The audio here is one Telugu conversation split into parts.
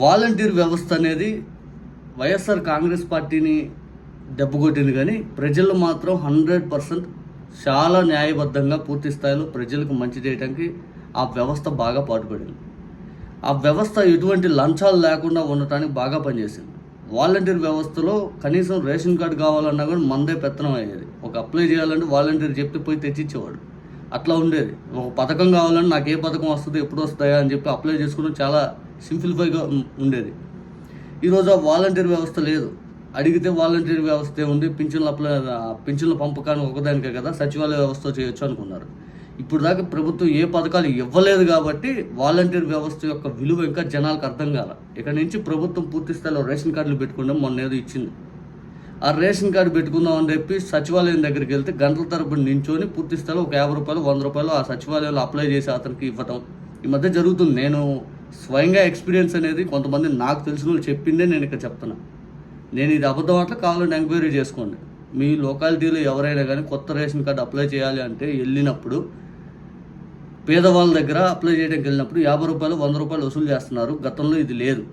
వాలంటీర్ వ్యవస్థ అనేది వైఎస్ఆర్ కాంగ్రెస్ పార్టీని దెబ్బకొట్టింది కానీ ప్రజలు మాత్రం హండ్రెడ్ పర్సెంట్ చాలా న్యాయబద్ధంగా పూర్తి స్థాయిలో ప్రజలకు మంచి చేయడానికి ఆ వ్యవస్థ బాగా పాటుపడింది. ఆ వ్యవస్థ ఎటువంటి లంచాలు లేకుండా ఉండటానికి బాగా పనిచేసింది. వాలంటీర్ వ్యవస్థలో కనీసం రేషన్ కార్డు కావాలన్నా కూడా మందే పెత్తనం అయ్యేది. ఒక అప్లై చేయాలంటే వాలంటీర్ చెప్తే పోయి తెచ్చిచ్చేవాడు. అట్లా ఉండేది. ఒక పథకం కావాలంటే నాకు ఏ పథకం వస్తుంది ఎప్పుడు వస్తాయా అని చెప్పి అప్లై చేసుకోవడం చాలా సింప్లిఫైగా ఉండేది. ఈరోజు ఆ వాలంటీర్ వ్యవస్థ లేదు. అడిగితే వాలంటీర్ వ్యవస్థ ఉంది. పింఛన్ల అప్లై పింఛన్ల పంపకాన్ని ఒకదానికే కదా సచివాలయ వ్యవస్థ చేయొచ్చు అనుకున్నారు. ఇప్పుడు దాకా ప్రభుత్వం ఏ పథకాలు ఇవ్వలేదు కాబట్టి వాలంటీర్ వ్యవస్థ యొక్క విలువ ఇంకా జనాలకు అర్థం కాల. ఇక్కడ నుంచి ప్రభుత్వం పూర్తి స్థాయిలో రేషన్ కార్డులు పెట్టుకుంటే మొన్న ఏదో ఇచ్చింది. ఆ రేషన్ కార్డు పెట్టుకుందాం అని చెప్పి సచివాలయం దగ్గరికి వెళ్తే గంటల తరపున నించొని పూర్తి స్థాయిలో ఒక యాభై రూపాయలు వంద రూపాయలు ఆ సచివాలయంలో అప్లై చేసి అతనికి ఇవ్వటం. ఈ మధ్య జరుగుతుంది. నేను స్వయంగా ఎక్స్పీరియన్స్ అనేది కొంతమంది నాకు తెలిసిన వాళ్ళు చెప్పిందే నేను ఇక్కడ చెప్తున్నా. నేను ఇది అబద్ధం అట్లా కావాలంటే ఎంక్వైరీ చేసుకోండి. మీ లొకాలిటీలో ఎవరైనా కానీ కొత్త రేషన్ కార్డు అప్లై చేయాలి అంటే వెళ్ళినప్పుడు పేదవాళ్ళ దగ్గర అప్లై చేయడానికి వెళ్ళినప్పుడు యాభై రూపాయలు వంద రూపాయలు వసూలు చేస్తున్నారు. గతంలో ఇది లేదు.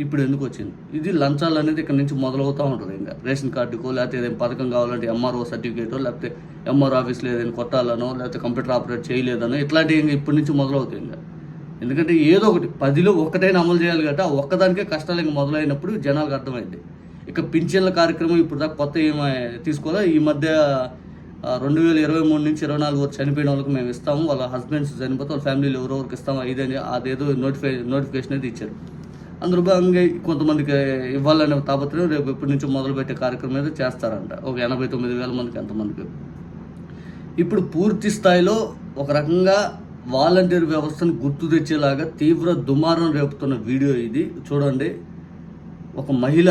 ఇప్పుడు ఎందుకు వచ్చింది? ఇది లంచాలు అనేది ఇక్కడ నుంచి మొదలవుతూ ఉంటుంది ఇంకా. రేషన్ కార్డుకో లేకపోతే ఏదైనా పథకం కావాలంటే ఎంఆర్ఓ సర్టిఫికేటో లేకపోతే ఎంఆర్ఓ ఆఫీస్లో ఏదైనా కొట్టాలనో లేకపోతే కంప్యూటర్ ఆపరేట్ చేయలేదనో ఇట్లాంటివి ఇంకా ఇప్పటి నుంచి మొదలవుతాయి ఇంకా. ఎందుకంటే ఏదో ఒకటి పదిలో ఒక్కటైనా అమలు చేయాలి కాబట్టి ఆ ఒక్కదానికే కష్టాలు ఇంకా మొదలైనప్పుడు జనాలకు అర్థమైంది ఇక పింఛన్ల కార్యక్రమం ఇప్పుడు దాకా కొత్త ఏమీ తీసుకోవాలా? ఈ మధ్య రెండు వేల ఇరవై మూడు నుంచి ఇరవై నాలుగు వరకు చనిపోయిన వాళ్ళకి మేము ఇస్తాము. వాళ్ళ హస్బెండ్స్ చనిపోతే వాళ్ళ ఫ్యామిలీలో ఎవరెవరికి ఇస్తాము. ఇదని అదేదో నోటిఫై నోటిఫికేషన్ అయితే ఇచ్చారు. అందులో భాగంగా కొంతమందికి ఇవ్వాలనే తాపత్రయం రేపు ఎప్పటి నుంచో మొదలుపెట్టే కార్యక్రమం అయితే చేస్తారంట. ఒక ఎనభై తొమ్మిది వేల మందికి ఎంతమందికి. ఇప్పుడు పూర్తి స్థాయిలో ఒక రకంగా వాలంటీర్ వ్యవస్థను గుర్తు తెచ్చేలాగా తీవ్ర దుమారం రేపుతున్న వీడియో ఇది. చూడండి. ఒక మహిళ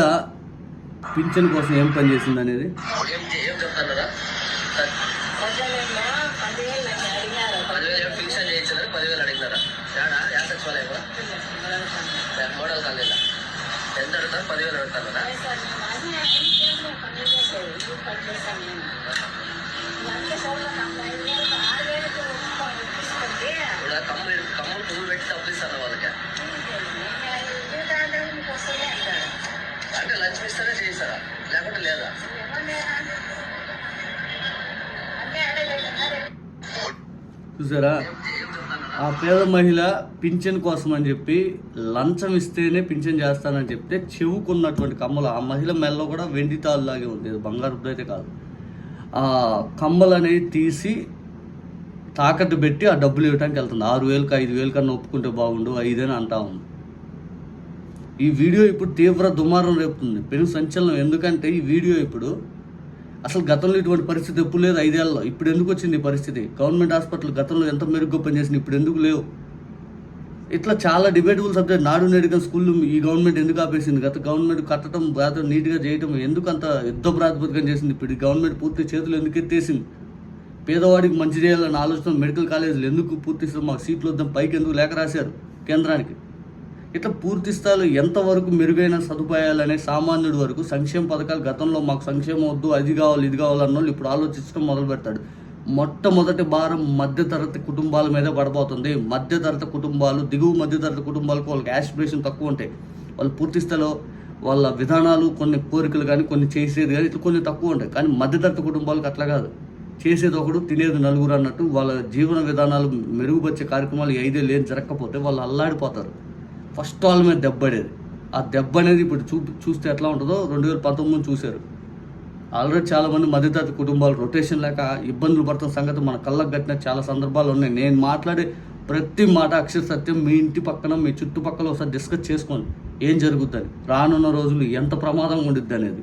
పింఛన్ కోసం ఏం పని చేసింది అనేది? ఏం ఏం చెప్తారా ప్రజలేమో పదివేలు నాకు అడిగారు పదివేలు ఏం ఫిక్షన్ చేయించారు పదివేలు అడిగినారా ఏడా యా సచివాలయం మోడల్ కాలేదా ఎంత అడుగుతారు పదివేలు అడుగుతారు కదా పని చేసేది ఇప్పుడు పని చేస్తాను నేను ఇదంతా సోలో నాకు ఐదు వేలకు ఆరు వేలకు ఇప్పిస్తుంటే ఇప్పుడు కమ్ములు కమ్ములు పువ్వులు పెట్టి డబ్బులు ఇస్తాను వాళ్ళకి అంటే లంచ్ ఇస్తారా చేయిస్తారా లేకుంటే లేదా? చూసారా? ఆ పేద మహిళ పింఛన్ కోసం అని చెప్పి లంచం ఇస్తేనే పింఛన్ చేస్తానని చెప్తే చెవుకున్నటువంటి కమ్మలు. ఆ మహిళ మెల్లో కూడా వెండి తాళ్ళలాగే ఉంది. ఇది బంగారు అయితే కాదు. ఆ కమ్మలు అనేవి తీసి తాకట్టు పెట్టి ఆ డబ్బులు ఇవ్వడానికి వెళ్తుంది. ఆరు వేలకు ఐదు వేలు కన్నా ఒప్పుకుంటే బాగుండు ఐదని అంటా ఉంది. ఈ వీడియో ఇప్పుడు తీవ్ర దుమారం రేపుతుంది. పెను సంచలనం ఎందుకంటే ఈ వీడియో ఇప్పుడు అసలు గతంలో ఇటువంటి పరిస్థితి ఎప్పుడు లేదు ఐదేళ్ళలో. ఇప్పుడు ఎందుకు వచ్చింది ఈ పరిస్థితి? గవర్నమెంట్ హాస్పిటల్ గతంలో ఎంత మెరుగ్గా పనిచేసింది ఇప్పుడు ఎందుకు లేవు? ఇట్లా చాలా డిబేటబుల్ సబ్జెక్ట్. నాడు నేడుగా స్కూల్ ఈ గవర్నమెంట్ ఎందుకు ఆపేసింది? గత గవర్నమెంట్ కట్టడం బాగా నీట్గా చేయడం ఎందుకు అంత యుద్ధ ప్రాతిపదికన చేసింది? ఇప్పుడు ఈ గవర్నమెంట్ పూర్తి చేతులు ఎందుకు ఎత్తేసింది? పేదవాడికి మంచి చేయాలన్న ఆలోచన మెడికల్ కాలేజీలు ఎందుకు పూర్తి మాకు సీట్లు వద్దాం పైకి ఎందుకు లేఖ రాశారు కేంద్రానికి. ఇట్లా పూర్తి స్థాయిలో ఎంతవరకు మెరుగైన సదుపాయాలనే సామాన్యుడి వరకు సంక్షేమ పథకాలు గతంలో మాకు సంక్షేమం వద్దు అది కావాలి ఇది కావాలన్న వాళ్ళు ఇప్పుడు ఆలోచించడం మొదలు పెడతాడు. మొట్టమొదటి భారం మధ్యతరగతి కుటుంబాల మీద పడబోతుంది. మధ్యతరగతి కుటుంబాలు దిగువ మధ్యతరగతి కుటుంబాలకు వాళ్ళకి యాస్పిరేషన్ తక్కువ ఉంటాయి. వాళ్ళు పూర్తి స్థాయిలో వాళ్ళ విధానాలు కొన్ని కోరికలు కానీ కొన్ని చేసేది కానీ ఇట్లా కొన్ని తక్కువ ఉంటాయి. కానీ మధ్యతరగతి కుటుంబాలకు అట్లా కాదు. చేసేది ఒకడు తినేది నలుగురు అన్నట్టు వాళ్ళ జీవన విధానాలు మెరుగుపరిచే కార్యక్రమాలు ఈ ఐదేళ్ళు జరగకపోతే వాళ్ళు అల్లాడిపోతారు. ఫస్ట్ వాళ్ళ మీద దెబ్బడేది ఆ దెబ్బ అనేది ఇప్పుడు చూ చూస్తే ఎట్లా ఉంటుందో రెండు వేల పంతొమ్మిది చూశారు. ఆల్రెడీ చాలామంది మధ్యతరగతి కుటుంబాలు రొటేషన్ లేక ఇబ్బందులు పడుతున్న సంగతి మన కళ్ళకు కట్టిన చాలా సందర్భాలు ఉన్నాయి. నేను మాట్లాడే ప్రతి మాట అక్షర సత్యం మీ ఇంటి పక్కన మీ చుట్టుపక్కల ఒకసారి డిస్కస్ చేసుకోండి ఏం జరుగుద్దని రానున్న రోజులు ఎంత ప్రమాదంగా ఉండిద్ది అనేది.